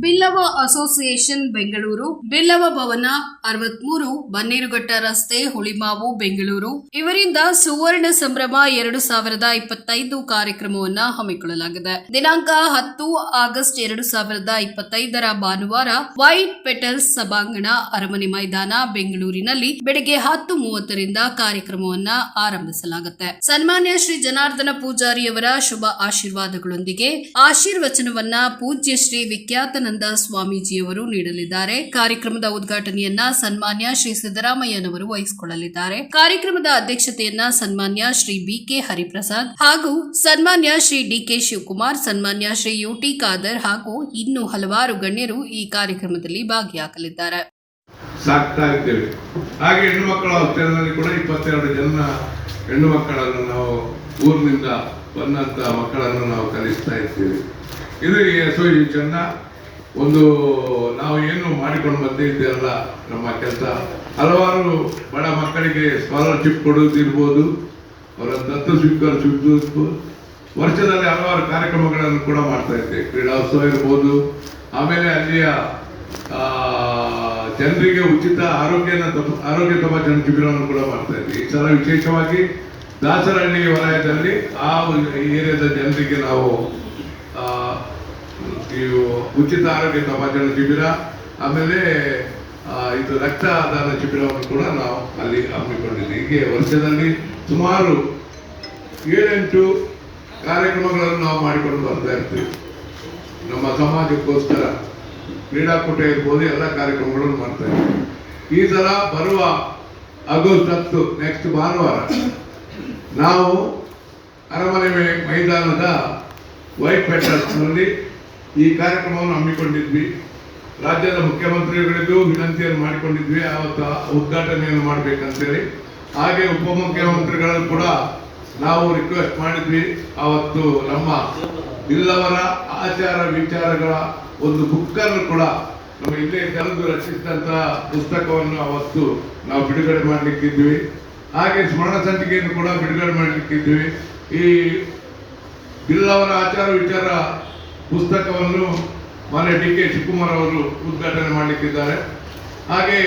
Billava association Bengaluru, Billava ಭವನ ಅರವತ್ಮೂರು, ಬನ್ನೇರುಘಟ್ಟ ರಸ್ತೆ, ಹುಳಿಮಾವು, ಬೆಂಗಳೂರು. ಇವರಿಂದ ಸುವರ್ಣ ಸಂಭ್ರಮ ಎರಡು ಸಾವಿರದ ಇಪ್ಪತ್ತೈದು ಕಾರ್ಯಕ್ರಮವನ್ನ ಹಮ್ಮಿಕೊಳ್ಳಲಾಗಿದೆ. ದಿನಾಂಕ ಹತ್ತು ಆಗಸ್ಟ್ ಎರಡು ಸಾವಿರದ ಇಪ್ಪತ್ತೈದರ ಭಾನುವಾರ ವೈಟ್ ಪೆಟಲ್ಸ್ ಸಭಾಂಗಣ ಅರಮನೆ ಮೈದಾನ, ಬೆಂಗಳೂರಿನಲ್ಲಿ ಬೆಳಗ್ಗೆ ಹತ್ತು ಮೂವತ್ತರಿಂದ ಕಾರ್ಯಕ್ರಮವನ್ನ ಆರಂಭಿಸಲಾಗುತ್ತೆ. ಸನ್ಮಾನ್ಯ ಶ್ರೀ ಜನಾರ್ದನ ಪೂಜಾರಿಯವರ ಶುಭ ಆಶೀರ್ವಾದಗಳೊಂದಿಗೆ ಆಶೀರ್ವಚನವನ್ನ ಪೂಜ್ಯ ಶ್ರೀ ವಿಖ್ಯಾತನಂದ ಸ್ವಾಮೀಜಿಯವರು ನೀಡಲಿದ್ದಾರೆ. ಕಾರ್ಯಕ್ರಮದ ಉದ್ಘಾಟನೆಯನ್ನ ಸನ್ಮಾನ್ಯ ಶ್ರೀ ಸಿದ್ದರಾಮಯ್ಯನವರು ವಹಿಸಿಕೊಳ್ಳಲಿದ್ದಾರೆ. ಕಾರ್ಯಕ್ರಮದ ಅಧ್ಯಕ್ಷತೆಯನ್ನ ಸನ್ಮಾನ್ಯ ಶ್ರೀ ಬಿಕೆ ಹರಿಪ್ರಸಾದ್ ಹಾಗೂ ಸನ್ಮಾನ್ಯ ಶ್ರೀ ಡಿಕೆ ಶಿವಕುಮಾರ್, ಸನ್ಮಾನ್ಯ ಶ್ರೀ ಯುಟಿ ಖಾದರ್ ಹಾಗೂ ಇನ್ನು ಹಲವಾರು ಗಣ್ಯರು ಈ ಕಾರ್ಯಕ್ರಮದಲ್ಲಿ ಭಾಗಿಯಾಗಲಿದ್ದಾರೆ. ಸಾಕ್ತಾ ಇದ್ದೇವೆ. ಹಾಗೆ ಹೆಣ್ಣು ಮಕ್ಕಳ ಹತ್ತಿರದಲ್ಲಿ ಕೂಡ ಇಪ್ಪತ್ತೆರಡು ಜನ ಹೆಣ್ಣು ಮಕ್ಕಳನ್ನು ನಾವು ಊರಿನಿಂದ ಬಂದಂತ ಮಕ್ಕಳನ್ನು ನಾವು ಕಲಿಸ್ತಾ ಇದ್ದೇವೆ. ಇದು ಈ ಅಸೋಸಿಯೇಷನ್ನ ಒಂದು ನಾವು ಏನು ಮಾಡಿಕೊಂಡು ಬಂದಿದ್ದೆಲ್ಲ ನಮ್ಮ ಕೆಲಸ, ಹಲವಾರು ಬಡ ಮಕ್ಕಳಿಗೆ ಸ್ಕಾಲರ್ಶಿಪ್ ಕೊಡೋದಿರ್ಬೋದು ಅವರ ದತ್ತು ಸ್ವೀಕರಿಸುವುದು ವರ್ಷದಲ್ಲಿ ಹಲವಾರು ಕಾರ್ಯಕ್ರಮಗಳನ್ನು ಕೂಡ ಮಾಡ್ತಾ ಇದ್ದೇವೆ. ಕ್ರೀಡೋತ್ಸವ ಇರ್ಬೋದು. ಆಮೇಲೆ ಅಲ್ಲಿಯ ಜನರಿಗೆ ಉಚಿತ ಆರೋಗ್ಯನ ತಪ- ಆರೋಗ್ಯ ತಪಾಸಣೆ ಶಿಬಿರವನ್ನು ಕೂಡ ಮಾಡ್ತಾ ಇದ್ದೀವಿ. ಈ ಸಲ ವಿಶೇಷವಾಗಿ ದಾಸರಹಳ್ಳಿ ವಲಯದಲ್ಲಿ ಆ ಏರಿಯಾದ ಜನರಿಗೆ ನಾವು ಇವು ಉಚಿತ ಆರೋಗ್ಯ ತಪಾಸಣೆ ಶಿಬಿರ, ಆಮೇಲೆ ಇದು ರಕ್ತದಾನ ಶಿಬಿರವನ್ನು ಕೂಡ ನಾವು ಅಲ್ಲಿ ಹಮ್ಮಿಕೊಂಡಿದ್ದೀವಿ. ಹೀಗೆ ವರ್ಷದಲ್ಲಿ ಸುಮಾರು ಏಳೆಂಟು ಕಾರ್ಯಕ್ರಮಗಳನ್ನು ನಾವು ಮಾಡಿಕೊಂಡು ಬರ್ತಾ ಇರ್ತೀವಿ. ನಮ್ಮ ಸಮಾಜಕ್ಕೋಸ್ಕರ ಕ್ರೀಡಾಕೂಟ ಇರ್ಬೋದು, ಎಲ್ಲ ಕಾರ್ಯಕ್ರಮಗಳನ್ನು ಮಾಡ್ತಾ ಇದ್ದೀವಿ ಈ ಸಲ ಬರುವ ಆಗಸ್ಟ್ ಹತ್ತು ನೆಕ್ಸ್ಟ್ ಭಾನುವಾರ, ನಾವು ಅರಮನೆ ಮೈದಾನದ ವೈಟ್ ಪೆಟರ್ಸ್ನಲ್ಲಿ ಈ ಕಾರ್ಯಕ್ರಮವನ್ನು ಹಮ್ಮಿಕೊಂಡಿದ್ವಿ. ರಾಜ್ಯದ ಮುಖ್ಯಮಂತ್ರಿಗಳಿಗೂ ವಿನಂತಿಯನ್ನು ಮಾಡಿಕೊಂಡಿದ್ವಿ. ಆವತ್ತು ಉದ್ಘಾಟನೆಯನ್ನು ಮಾಡಬೇಕಂತೇಳಿ. ಹಾಗೆ ಉಪಮುಖ್ಯಮಂತ್ರಿಗಳನ್ನು ಕೂಡ ನಾವು ರಿಕ್ವೆಸ್ಟ್ ಮಾಡಿದ್ವಿ. ಅವತ್ತು ನಮ್ಮ ಇಲ್ಲವರ ಆಚಾರ ವಿಚಾರಗಳ ಒಂದು ಬುಕ್ಕನ್ನು ಕೂಡ ನಮ್ಮ ಇಲ್ಲೇ ತೆರೆದು ರಚಿಸಿದಂತಹ ಪುಸ್ತಕವನ್ನು ಅವತ್ತು ನಾವು ಬಿಡುಗಡೆ ಮಾಡಲಿಕ್ಕಿದ್ವಿ. ಹಾಗೆ ಸ್ಮರಣ ಸಂಚಿಕೆಯನ್ನು ಕೂಡ ಬಿಡುಗಡೆ ಮಾಡಲಿಕ್ಕಿದ್ವಿ. ಈ ಬಿಲ್ಲವರ ಆಚಾರ ವಿಚಾರ ಪುಸ್ತಕವನ್ನು ಮಾನ್ಯ ಡಿ ಕೆ ಶಿವಕುಮಾರ್ ಅವರು ಉದ್ಘಾಟನೆ ಮಾಡಲಿಕ್ಕಿದ್ದಾರೆ. ಹಾಗೆ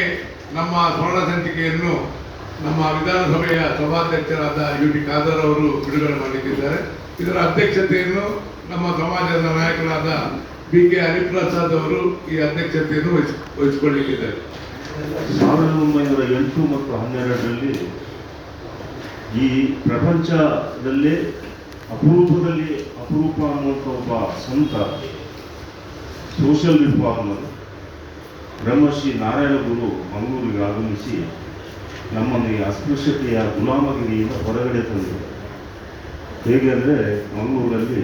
ನಮ್ಮ ಸ್ವರ್ಣ ಸಂಚಿಕೆಯನ್ನು ನಮ್ಮ ವಿಧಾನಸಭೆಯ ಸಭಾಧ್ಯಕ್ಷರಾದ ಯು ಟಿ ಖಾದರ್ ಅವರು ಬಿಡುಗಡೆ ಮಾಡಲಿಕ್ಕಿದ್ದಾರೆ. ಇದರ ಅಧ್ಯಕ್ಷತೆಯನ್ನು ನಮ್ಮ ಸಮಾಜದ ನಾಯಕರಾದ ಬಿ ಕೆ ಹರಿಪ್ರಸಾದ್ ಅವರು ಈ ಅಧ್ಯಕ್ಷತೆಯನ್ನು ವಹಿಸ್, ವಹಿಸಿಕೊಳ್ಳಲಿಕ್ಕಿದ್ದಾರೆ. ಸಾವಿರದ ಒಂಬೈನೂರ ಎಂಟು ಮತ್ತು ಹನ್ನೆರಡರಲ್ಲಿ ಈ ಪ್ರಪಂಚದಲ್ಲಿ ಅಪರೂಪದಲ್ಲಿ ಅಪರೂಪ ಅನ್ನುವಂಥ ಒಬ್ಬ ಸಂತ ಸೋಷಿಯಲ್ ರಿಫಾರ್ಮರ್ ಬ್ರಹ್ಮಶ್ರೀ ನಾರಾಯಣ ಗುರು ಮಂಗಳೂರಿಗೆ ಆಗಮಿಸಿ ನಮ್ಮನ್ನು ಈ ಅಸ್ಪೃಶ್ಯತೆಯ ಗುಲಾಮಗಿರಿಯಿಂದ ಹೊರಗಡೆ ತಂದರು. ಹೇಗೆ ಅಂದರೆ ಮಂಗಳೂರಲ್ಲಿ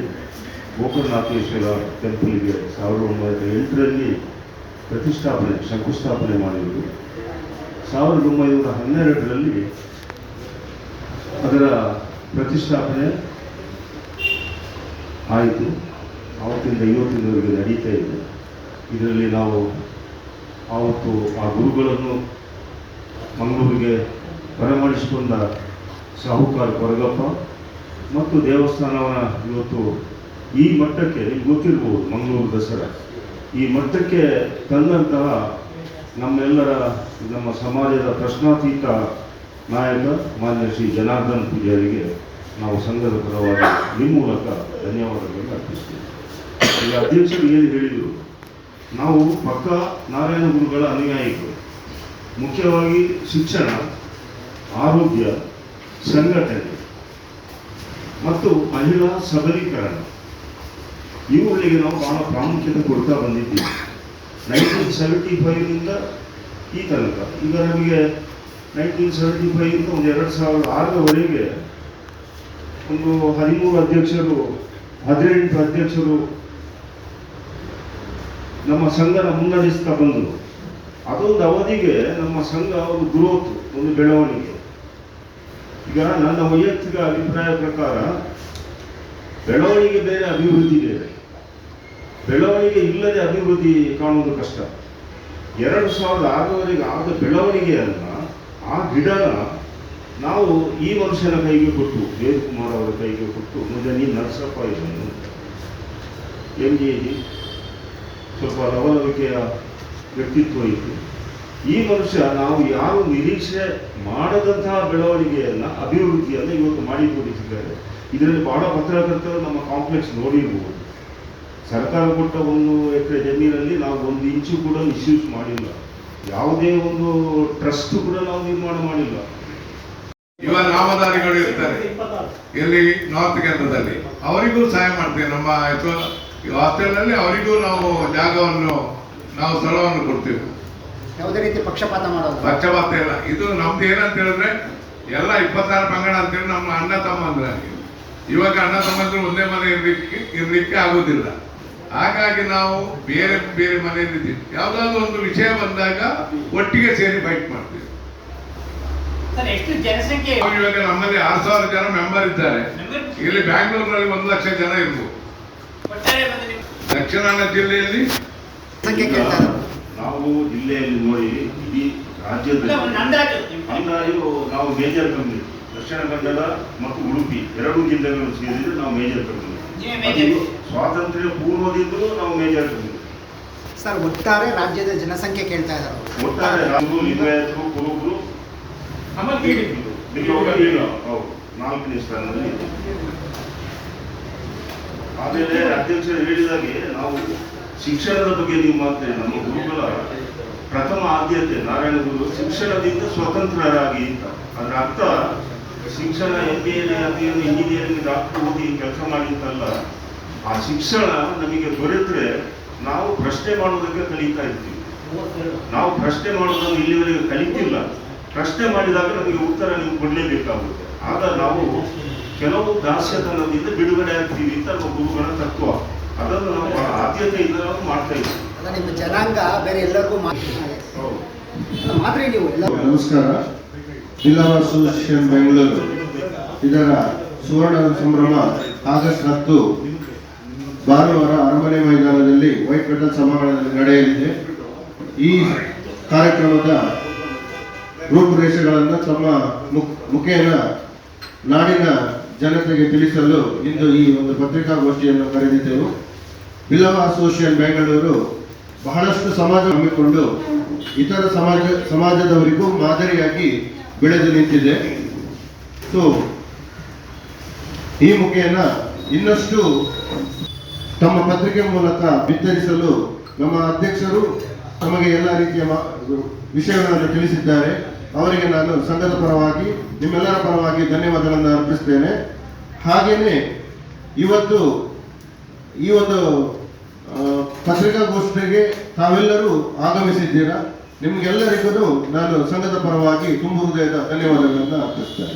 ಗೋಕರ್ಣಾಥೇಶ್ವರ ಟೆಂಪಲ್ಗೆ ಸಾವಿರದ ಒಂಬೈನೂರ ಎಂಟರಲ್ಲಿ ಪ್ರತಿಷ್ಠಾಪನೆ, ಶಂಕುಸ್ಥಾಪನೆ ಮಾಡಿದರು. ಸಾವಿರದ ಒಂಬೈನೂರ ಹನ್ನೆರಡರಲ್ಲಿ ಅದರ ಪ್ರತಿಷ್ಠಾಪನೆ ಆಯಿತು. ಆವತ್ತಿಂದ ಇವತ್ತಿನವರೆಗೆ ನಡೀತಾ ಇದೆ. ಇದರಲ್ಲಿ ನಾವು ಆವತ್ತು ಆ ಗುರುಗಳನ್ನು ಮಂಗಳೂರಿಗೆ ಬರಮಾಡಿಸಿಕೊಂಡ ಸಾಹುಕಾರ ಕೊರಗಪ್ಪ ಮತ್ತು ದೇವಸ್ಥಾನವನ್ನು ಇವತ್ತು ಈ ಮಟ್ಟಕ್ಕೆ, ನಿಮ್ಗೆ ಗೊತ್ತಿರ್ಬೋದು ಮಂಗಳೂರು ದಸರಾ. ಈ ಮಟ್ಟಕ್ಕೆ ತಂದಂತಹ ನಮ್ಮೆಲ್ಲರ ನಮ್ಮ ಸಮಾಜದ ಪ್ರಶ್ನಾತೀತ ನಾಯಕ ಮಾನ್ಯ ಶ್ರೀ ಜನಾರ್ದನ್ ಪೂಜಾರಿಗೆ ನಾವು ಸಂಘದ ಪರವಾಗಿ ನಿಮ್ಮ ಮೂಲಕ ಧನ್ಯವಾದಗಳನ್ನು ಅರ್ಪಿಸ್ತೀವಿ. ಈಗ ಅಧ್ಯಕ್ಷರು ಏನು ಹೇಳಿದರು? ನಾವು ಪಕ್ಕ ನಾರಾಯಣ ಗುರುಗಳ ಅನುಯಾಯಿಗಳು. ಮುಖ್ಯವಾಗಿ ಶಿಕ್ಷಣ, ಆರೋಗ್ಯ, ಸಂಘಟನೆ ಮತ್ತು ಮಹಿಳಾ ಸಬಲೀಕರಣ. ಇವುಗಳಿಗೆ ನಾವು ಬಹಳ ಪ್ರಾಮುಖ್ಯತೆ ಕೊಡ್ತಾ ಬಂದಿದ್ದೀವಿ. ನೈನ್ಟೀನ್ ಸೆವೆಂಟಿ ಫೈವ್ನಿಂದ ಈ ತನಕ. ಈಗ ನಮಗೆ ನೈನ್ಟೀನ್ ಸೆವೆಂಟಿ ಫೈವಿಂದ ಒಂದು ಎರಡು ಸಾವಿರದ ಆರರವರೆಗೆ ಒಂದು ಹದಿಮೂರು ಅಧ್ಯಕ್ಷರು, ಹದಿನೆಂಟು ಅಧ್ಯಕ್ಷರು ನಮ್ಮ ಸಂಘನ ಮುನ್ನಡೆಸ್ತಾ ಬಂದರು. ಅದೊಂದು ಅವಧಿಗೆ ನಮ್ಮ ಸಂಘ ಒಂದು ಗ್ರೋತ್ ಒಂದು ಬೆಳವಣಿಗೆ. ಈಗ ನನ್ನ ವೈಯಕ್ತಿಕ ಅಭಿಪ್ರಾಯ ಪ್ರಕಾರ ಬೆಳವಣಿಗೆ ಬೇರೆ ಅಭಿವೃದ್ಧಿ ಬೇರೆ. ಬೆಳವಣಿಗೆ ಇಲ್ಲದೆ ಅಭಿವೃದ್ಧಿ ಕಾಣುವುದು ಕಷ್ಟ. ಎರಡು ಸಾವಿರದ ಆರರವರೆಗೆ ಆದ ಬೆಳವಣಿಗೆಯನ್ನ ಆ ಗಿಡನ ನಾವು ಈ ಮನುಷ್ಯನ ಕೈಗೆ ಕೊಟ್ಟು ವೇದಕುಮಾರ್ ಅವರ ಕೈಗೆ ಕೊಟ್ಟು, ಮುಂದೆ ನೀನು ನರಸಪ್ಪ ಇದನ್ನು ಎಂ ಜಿ ಜಿ ಸ್ವಲ್ಪ ಲವಲವಿಕೆಯ ವ್ಯಕ್ತಿತ್ವ ಇತ್ತು. ಈ ಮನುಷ್ಯ ನಾವು ಯಾರು ನಿರೀಕ್ಷೆ ಮಾಡದಂತಹ ಬೆಳವಣಿಗೆಯನ್ನು, ಅಭಿವೃದ್ಧಿಯನ್ನು ಇವತ್ತು ಮಾಡಿ ತೋರಿಸಿದ್ದಾರೆ ಇದರಲ್ಲಿ ಬಹಳ ಪತ್ರಕರ್ತರು ನಮ್ಮ ಕಾಂಪ್ಲೆಕ್ಸ್ ನೋಡಿರ್ಬೋದು. ಸರ್ಕಾರ ಕೊಟ್ಟ ಒಂದು ಎಕರೆ ಜಮೀನಲ್ಲಿ ನಾವು ಒಂದು ಇಂಚು ಕೂಡ ಮಿಸ್ಯೂಸ್ ಮಾಡಿಲ್ಲ. ಯಾವುದೇ ಒಂದು ಟ್ರಸ್ಟ್ ಕೂಡ ನಾವು ನಿರ್ಮಾಣ ಮಾಡಿಲ್ಲ. ಯುವ ನಾಮಧಾರಿಗಳು ಇರ್ತಾರೆ. ಇಲ್ಲಿ ನಾರ್ತ್ ಕೇಂದ್ರದಲ್ಲಿ ಅವರಿಗೂ ಸಹಾಯ ಮಾಡ್ತೇವೆ. ನಮ್ಮ ಹಾಸ್ಟೆಲ್ನಲ್ಲಿ ಅವರಿಗೂ ನಾವು ಜಾಗವನ್ನು ನಾವು ಸ್ಥಳವನ್ನು ಕೊಡ್ತೇವೆ. ಯಾವುದೇ ರೀತಿ ಪಕ್ಷಪಾತ ಮಾಡೋದು. ಪಕ್ಷಪಾತ ಇಲ್ಲ. ಇದು ನಮ್ದು ಏನಂತ ಹೇಳಿದ್ರೆ ಎಲ್ಲ ಇಪ್ಪತ್ತಾರು ಪಂಗಡ ಅಂತೇಳಿ ನಮ್ಮ ಅಣ್ಣ ತಮ್ಮಂದ್ರೆ ಇವಾಗ ಅಣ್ಣ ತಮ್ಮಂದ್ರೆ ಒಂದೇ ಮನೆ ಇರ್ಲಿಕ್ಕೆ ಇರ್ಲಿಕ್ಕೆ ಆಗುದಿಲ್ಲ. ಹಾಗಾಗಿ ನಾವು ಬೇರೆ ಬೇರೆ ಮನೆಯಲ್ಲಿ ಯಾವುದಾದ್ರು ಒಂದು ವಿಷಯ ಬಂದಾಗ ಒಟ್ಟಿಗೆ ಸೇರಿ ಫೈಟ್ ಮಾಡ್ತೀವಿ. ಎಷ್ಟು ಜನಸಂಖ್ಯೆ? ಇವಾಗ ನಮ್ಮಲ್ಲಿ ಆರು ಸಾವಿರ ಜನ ಮೆಂಬರ್ ಇದ್ದಾರೆ. ಇಲ್ಲಿ ಬ್ಯಾಂಗ್ಳೂರಿನಲ್ಲಿ ಒಂದು ಲಕ್ಷ ಜನ ಇರ್ಬೋದು. ದಕ್ಷಿಣ ಕನ್ನಡ ಜಿಲ್ಲೆಯಲ್ಲಿ ನಾವು ಜಿಲ್ಲೆಯಲ್ಲಿ ನೋಡಿ ಇಡೀ ರಾಜ್ಯದಲ್ಲಿ ನಾವು ಮೇಜರ್ ಕಂಪನಿ ದಕ್ಷಿಣ ಕನ್ನಡ ಮತ್ತು ಉಡುಪಿ ಎರಡು ಜಿಲ್ಲೆಗಳು ಸೇರಿದ್ರೆ ನಾವು ಮೇಜರ್ ಕಂಪನಿ ಸ್ವಾತಂತ್ರ್ಯ ಪೂರ್ವದಿಂದಲೂ ನಾವು ಮೇಜರ್ ಕಂಪನಿ ಸರ್ ಒಟ್ಟಾರೆ ರಾಜ್ಯದ ಜನಸಂಖ್ಯೆ ಕೇಳ್ತಾ ಇದ್ದಾರೆ. ನಾವು ಒಟ್ಟಾರೆ. ಆಮೇಲೆ ಅಧ್ಯಕ್ಷರು ಹೇಳಿದಾಗೆ ನಾವು ಶಿಕ್ಷಣದ ಬಗ್ಗೆ ನೀವು ಮಾತ್ರ ನಮ್ಮ ಗುರುಗಳ ಪ್ರಥಮ ಆದ್ಯತೆ, ನಾರಾಯಣ ಗುರು ಶಿಕ್ಷಣದಿಂದ ಸ್ವತಂತ್ರರಾಗಿ ಅಂತ. ಅದರ ಅರ್ಥ, ಶಿಕ್ಷಣ M B A engineering doctor ಓದಿ ಕೆಲಸ ಮಾಡಿದ್ದಲ್ಲ, ಆ ಶಿಕ್ಷಣ ನಮಗೆ ದೊರೆತರೆ ನಾವು ಪ್ರಶ್ನೆ ಮಾಡೋದಕ್ಕೆ ಕಲಿತಾ ಇರ್ತೀವಿ. ನಾವು ಪ್ರಶ್ನೆ ಮಾಡೋದನ್ನು ಇಲ್ಲಿವರೆಗೆ ಕಲಿತಿಲ್ಲ. ಪ್ರಶ್ನೆ ಮಾಡಿದಾಗ ನಮಗೆ ಉತ್ತರ ನೀವು ಕೊಡಲೇಬೇಕಾಗುತ್ತೆ. ಆಗ ನಾವು ಕೆಲವು ದಾಸ್ಯತನದಿಂದ ಬಿಡುಗಡೆ ಆಗ್ತೀವಿ ಅಂತ ನಮ್ಮ ಗುರುಗಳ ತತ್ವ. ಅದನ್ನು ನಾವು ಆದ್ಯತೆ ಆದ್ಯತೆಯಿಂದ ನಾವು ಮಾಡ್ತಾ ಇದ್ದೀವಿ. ಅಲ್ಲ ನಿಮ್ಮ ಜನಾಂಗ ಬೇರೆ ಎಲ್ಲರಿಗೂ ಮಾತ್ರ ಹೌದು. ಮಾತ್ರಿ ನೀವು ನಮಸ್ಕಾರ. ಜಿಲ್ಲಾ ಅಸೋಸಿಯೇಷನ್ ಬೆಂಗಳೂರು. ಇದರ ಸುವರ್ಣ ಸಂಭ್ರಮ ಆಗಸ್ಟ್ ಹತ್ತು ಭಾನುವಾರ ಅರಮನೆ ಮೈದಾನದಲ್ಲಿ ವೈಟ್ ಮೆಟಲ್ ಸಭಾಂಗಣದಲ್ಲಿ ನಡೆಯಲಿದೆ. ಈ ಕಾರ್ಯಕ್ರಮದ ರೂಪುರೇಷೆಗಳನ್ನು ತಮ್ಮ ಮುಖ- ಮುಖೇನ ನಾಡಿನ ಜನತೆಗೆ ತಿಳಿಸಲು ಇಂದು ಈ ಒಂದು ಪತ್ರಿಕಾಗೋಷ್ಠಿಯನ್ನು ಕರೆದಿದ್ದೆವು. ಬಿಲ್ಲವ ಅಸೋಸಿಯೇಷನ್ ಬೆಂಗಳೂರು ಬಹಳಷ್ಟು ಸಮಾಜ ಹಮ್ಮಿಕೊಂಡು ಇತರ ಸಮಾಜ, ಸಮಾಜದವರಿಗೂ ಮಾದರಿಯಾಗಿ ಬೆಳೆದು ನಿಂತಿದೆ. ಸೊ ಈ ಮುಖೇನ ಇನ್ನಷ್ಟು ತಮ್ಮ ಪತ್ರಿಕೆ ಮೂಲಕ ಬಿತ್ತರಿಸಲು ನಮ್ಮ ಅಧ್ಯಕ್ಷರು ತಮಗೆ ಎಲ್ಲ ರೀತಿಯ ವಿಷಯಗಳನ್ನು ತಿಳಿಸಿದ್ದಾರೆ. ಅವರಿಗೆ ನಾನು ಸಂಘದ ಪರವಾಗಿ, ನಿಮ್ಮೆಲ್ಲರ ಪರವಾಗಿ ಧನ್ಯವಾದಗಳನ್ನು ಅರ್ಪಿಸ್ತೇನೆ. ಹಾಗೆಯೇ ಇವತ್ತು ಈ ಒಂದು ಪತ್ರಿಕಾಗೋಷ್ಠಿಗೆ ತಾವೆಲ್ಲರೂ ಆಗಮಿಸಿದ್ದೀರಾ? ನಿಮಗೆಲ್ಲರಿಗೂ ನಾನು ಸಂಘದ ಪರವಾಗಿ ತುಂಬ ಹೃದಯದ ಧನ್ಯವಾದಗಳನ್ನು ಅರ್ಪಿಸ್ತೇನೆ.